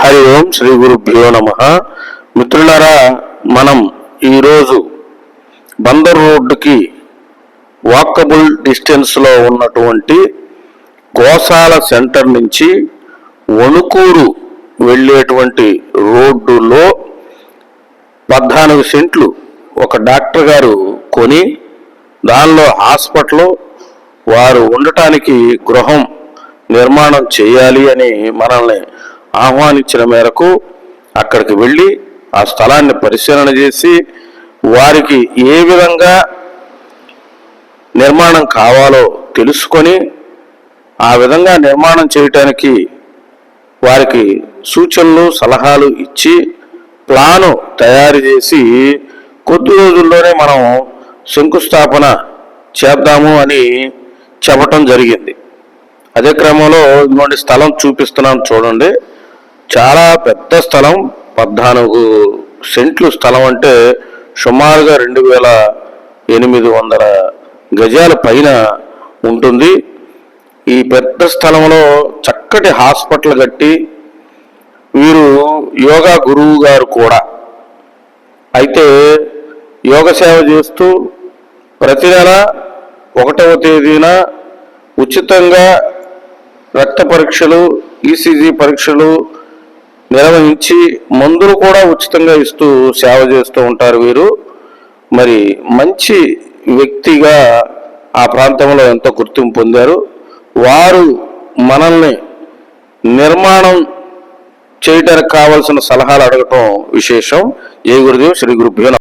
హరి ఓం శ్రీ గురుభ్యో నమ. మిత్రులారా మనం ఈరోజు బందర్ రోడ్డుకి వాకబుల్ డిస్టెన్స్లో ఉన్నటువంటి గోశాల సెంటర్ నుంచి వణుకూరు వెళ్ళేటువంటి రోడ్డులో పద్నాలుగు సెంట్లు ఒక డాక్టర్ గారు కొని దానిలో హాస్పిటల్ వారు ఉండటానికి గృహం నిర్మాణం చేయాలి అని మనల్ని ఆహ్వానించిన మేరకు అక్కడికి వెళ్ళి ఆ స్థలాన్ని పరిశీలన చేసి వారికి ఏ విధంగా నిర్మాణం కావాలో తెలుసుకొని ఆ విధంగా నిర్మాణం చేయటానికి వారికి సూచనలు సలహాలు ఇచ్చి ప్లాను తయారు చేసి కొద్ది రోజుల్లోనే మనం శంకుస్థాపన చేద్దాము అని చెప్పటం జరిగింది. అదే క్రమంలో ఇటువంటి స్థలం చూపిస్తున్నాను చూడండి. చాలా పెద్ద స్థలం పద్నాలుగు సెంట్లు స్థలం అంటే సుమారుగా రెండు వేల ఎనిమిది వందల గజాల పైన ఉంటుంది. ఈ పెద్ద స్థలంలో చక్కటి హాస్పిటల్ కట్టి వీరు యోగా గురువు గారు కూడా. అయితే యోగ సేవ చేస్తూ ప్రతి నెల ఒకటవ తేదీన ఉచితంగా రక్త పరీక్షలు ఈసీజీ పరీక్షలు నిర్వహించి మందులు కూడా ఉచితంగా ఇస్తూ సేవ చేస్తూ ఉంటారు వీరు. మరి మంచి వ్యక్తిగా ఆ ప్రాంతంలో ఎంతో గుర్తింపు పొందారు. వారు మనల్ని నిర్మాణం చేయడానికి కావలసిన సలహాలు అడగటం విశేషం. ఏ గురుదేవ్ శ్రీ గురుభ్యో